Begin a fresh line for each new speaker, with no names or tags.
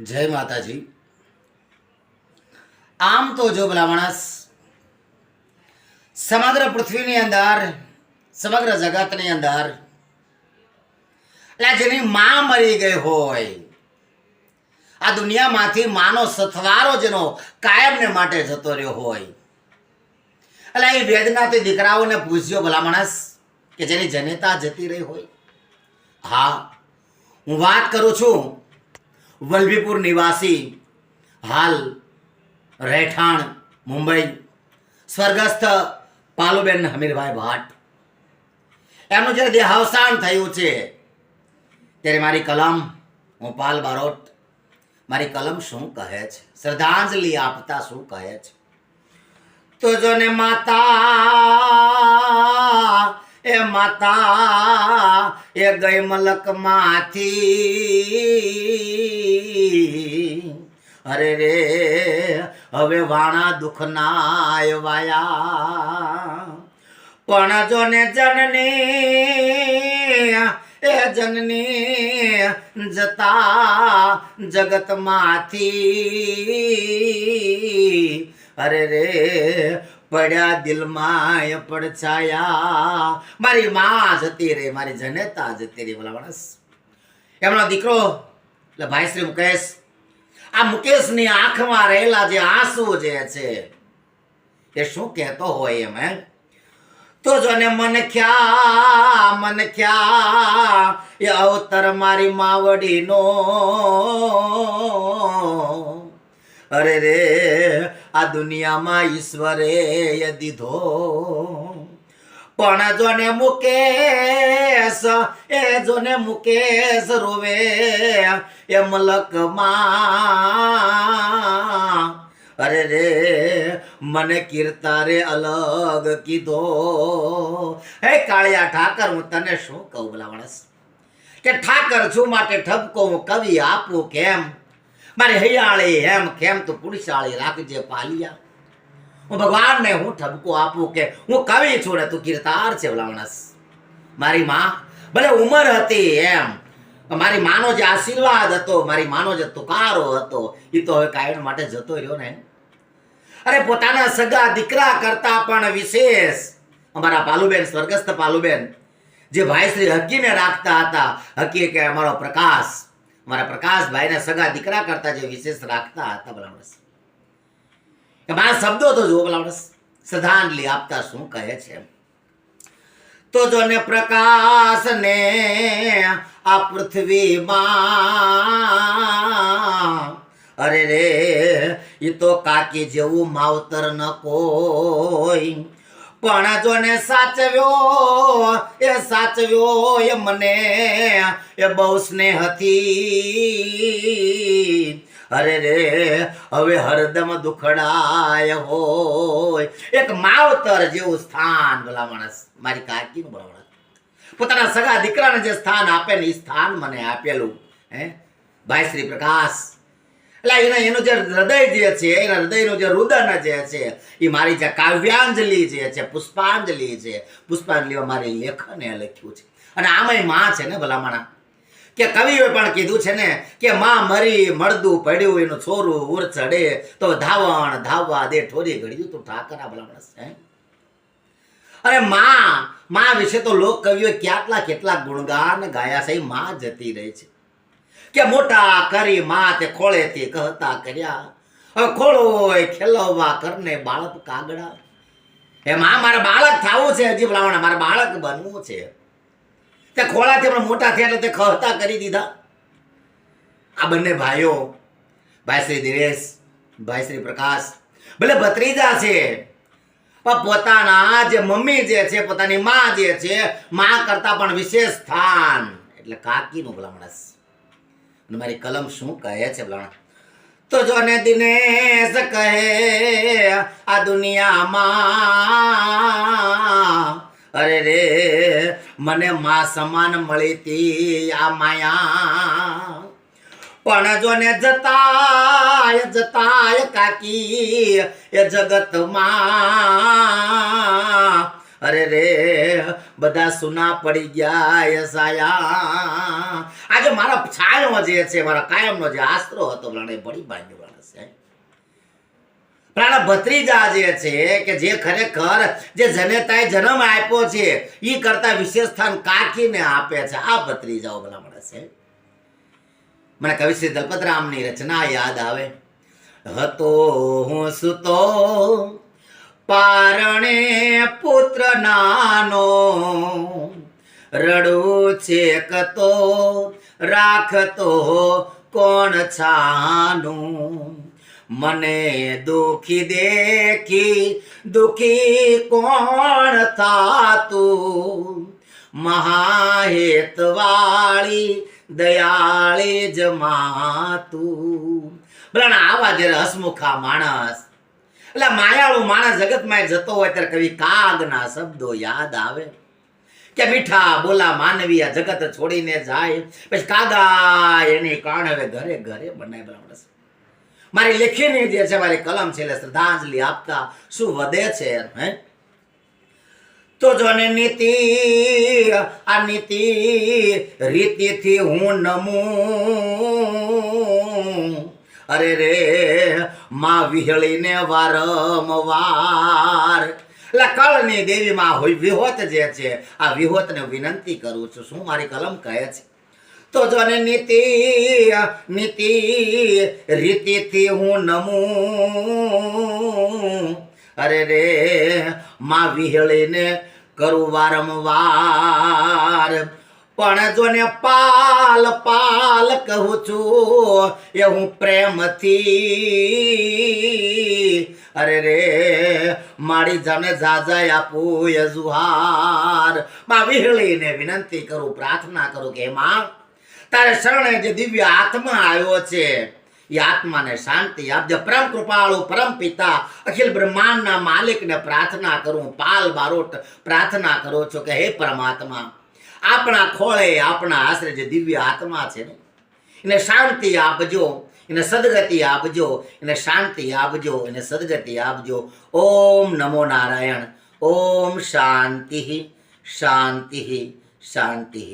જય માતાજી. આમ તો જો ભલા માણસ, સમગ્ર પૃથ્વીની અંદર, સમગ્ર જગતની અંદર, એટલે જેની માં મરી ગઈ હોય, આ દુનિયામાંથી માનો સથવારો જેનો કાયમને માટે જતો રહ્યો હોય. એટલે એ વેદનાથી દીકરાઓને પૂછ્યો ભલા માણસ, કે જેની જનેતા જતી રહી હોય. હા, હું વાત કરું છું. વલભીપુર નિવાસી હાલ રહેઠાણ મુંબઈ સ્વર્ગસ્થ પાલુબેન હમીરભાઈ ભાટ. એમનું જ્યારે દેહાવસાન થયું છે, ત્યારે મારી કલમ, હું પાલ બારોટ, મારી કલમ શું કહે છે? શ્રદ્ધાંજલિ આપતા શું કહે છે? તો જોને માતા એ માતા, એ ગઈ મલકમાંથી. અરે રે, હવે વાણા દુઃખના વાયા પણ જો ને જનની, એ જનની જતા જગતમાંથી. અરે રે પડ્યા દિલમાં પડછાયા. મારી માં જતી રે, મારી જનેતા જતી રે, ભલા માણસ. એમનો દીકરો, એટલે ભાઈ શ્રી મુકેશ, આ મુકેશની આંખમાં રહેલા જે આંસુ જે છે, એ શું કહેતો હોય એમ, હે? તો જોને મન ખ્યા મન ખ્યા, એ અવતર મારી માવડીનો. અરે રે આ દુનિયામાં ઈશ્વરે દીધો પણ જોને મુકેશ, એ જોને મુકેશ રોવે એ મલકમાં. અરે રે, મને કીર્તારે અલગ કીધો. હે કાળિયા ઠાકર, હું તને શું કહું ભલા માણસ? કે ઠાકર છું માટે ઠપકો હું કવિ આપું કેમ? મારી હૈયાળી એમ કેમ તું પુરુષાળી રાખજે પાલિયા. હું ભગવાનને હું ઠબકો આપું કે હું કવિ છું ને તું કીર્તાર છે ભલા મારી માં, ભલે ઉંમર હતી એમ મારી માનો જે આશીર્વાદ હતો, મારી માનો જે તુકારો હતો એ તો હવે કાયમ માટે જતો રહ્યો ને અરે પોતાના સગા દીકરા કરતા પણ વિશેષ. અમારા પાલુબેન, સ્વર્ગસ્થ પાલુબેન, જે ભાઈ શ્રી હકીને રાખતા હતા હકી કે અમારો પ્રકાશ અમારા પ્રકાશભાઈને સગા દીકરા કરતા જે વિશેષ રાખતા હતા ભલા કે મારા શબ્દો તો જુઓ ભલા શ્રદ્ધાંજલિ આપતા શું કહે છે તો જો ને પ્રકાશ ને આ પૃથ્વીમાં, અરે રે એ તો કાકી જેવું માવતર ન કોઈ પણ જો ને સાચવ્યો, એ સાચવ્યો એ મને, એ બહુ સ્નેહથી. અરે રે, હવે હરદમ દુખડાય હોય. એક માવતર જેવું સ્થાન, ભલા માણસ, મારી કાકીનું ભલા માણસ. પોતાના સગા દીકરાને જે સ્થાન આપે ને એ સ્થાન મને આપેલું, હે? ભાઈ શ્રી પ્રકાશ એટલે એના, એનું જે હૃદય જે છે, એના હૃદયનું જે રુદન જે છે, એ મારી જે કાવ્યાંજલિ જે છે, પુષ્પાંજલિ છે. પુષ્પાંજલિમાં મારી લેખને લખ્યું છે. અને આમાંયમાં છે ને, ભલામણા. કે કવિઓએ પણ કીધું છે ને, કે માં મરી, મળદું પડ્યું, એનું છોરું ઉર ચડે, તો ધાવણ ધાવવા દે, ઠોરી ઘડ્યું તું ઠાકરા, ભલામણ છે અરે માં માં વિશે તો લોક કવિઓ કેટલા કેટલા ગુણગાન ગાયા છે માં જતી રહી છે. કે મોટા કરી માથે ખોળેથી કહતા કર્યા, હવે ખેલવવા કરને બાળક કાગડા. માં મારે બાળક થવું છે હજી ભલામણ મારે બાળક બનવું છે. તે ખોળાથી પણ મોટા થયા એટલે તે ખહતા કરી દીધા. આ બંને ભાઈઓ, ભાઈ શ્રી દિનેશ, ભાઈ શ્રી પ્રકાશ, ભલે ભત્રીજા છે, પણ પોતાના જે મમ્મી જે છે, પોતાની માં જે છે, માં કરતા પણ વિશેષ સ્થાન. એટલે કાકીનું ભલામણસ અને મારી કલમ શું કહે છે ભલામણ તો જો ને દિનેશ કહે, આ દુનિયામાં અરે રે, મને મા સમાન મળી તી આ માયા. પણ જો ને જતાય જતાય કાકી, એ જગતમાં અરે રે, બધા સુના પડી ગયા, સાયા. આજે મારા છાયો જે છે, મારા કાયમનો જે આશરો હતો, પ્રાણે પડી બાંધ્યો છે પ્રાણા ભત્રીજા જે છે, કે જે ખરેખર જે જનેતાએ જન્મ આપ્યો છે એ કરતા વિશેષ સ્થાન કાકીને આપે છે. આ ભત્રીજાઓ ભલા માણસ છે મને કવિ શ્રી દલપતરામની રચના યાદ આવે. હતો હું સુતો પારણે પુત્ર નાનો રડું છે કતો રાખતો કોણ છાનું? મને દુખી દેખી, દુખી કોણ થાતું? મહાહેતવાળી દયાળી જમાતું બ્રણ આવા જ્યારે હસમુખા માણસ એટલે માયાળુ માણસ જગતમાં જતો હોય ત્યારે કવિ કાગના શબ્દો યાદ આવે. કે મીઠા બોલા માનવી આ જગત છોડીને જાય. પછી કાગા એની કાણ હવે ઘરે ઘરે બનાય બરાબર મારી લેખીની જે છે, મારી કલમ છે, એટલે શ્રદ્ધાંજલિ આપતા શું વધે છે? હે? તો જોને નીતિ, આ નીતિ રીતિથી હું નમું. અરે રે માં વિહળીને વારંવાર. એટલે કળની દેવીમાં હોય વિહોત જે છે, આ વિહોતને વિનંતી કરું છું. શું મારી કલમ કહે છે? તો જોને નીતિ નીતિ, રીતિથી હું નમું. અરે રે, માં વિહળીને કરું વારંવાર. પણ જોને પાલ પાલ કહું છું, એ હું પ્રેમથી. અરે રે, મારી જાને જાજા આપું એ જુહાર. માં વિહળીને વિનંતી કરું, પ્રાર્થના કરું કે માં, તારે શરણે જે દિવ્ય આત્મા આવ્યો છે, એ આત્માને શાંતિ આપજે. પરમ કૃપાળુ, પરમ પિતા, અખિલ બ્રહ્માંડના માલિકને પ્રાર્થના કરું, પાલ બારોટ પ્રાર્થના કરું છું કે, હે પરમાત્મા આપણા ખોળે આપણા આશરે જે દિવ્ય આત્મા છે ને, એને શાંતિ આપજો, એને સદગતિ આપજો, એને શાંતિ આપજો, એને સદગતિ આપજો. ઓમ નમો નારાયણ, ઓમ શાંતિ શાંતિ શાંતિ.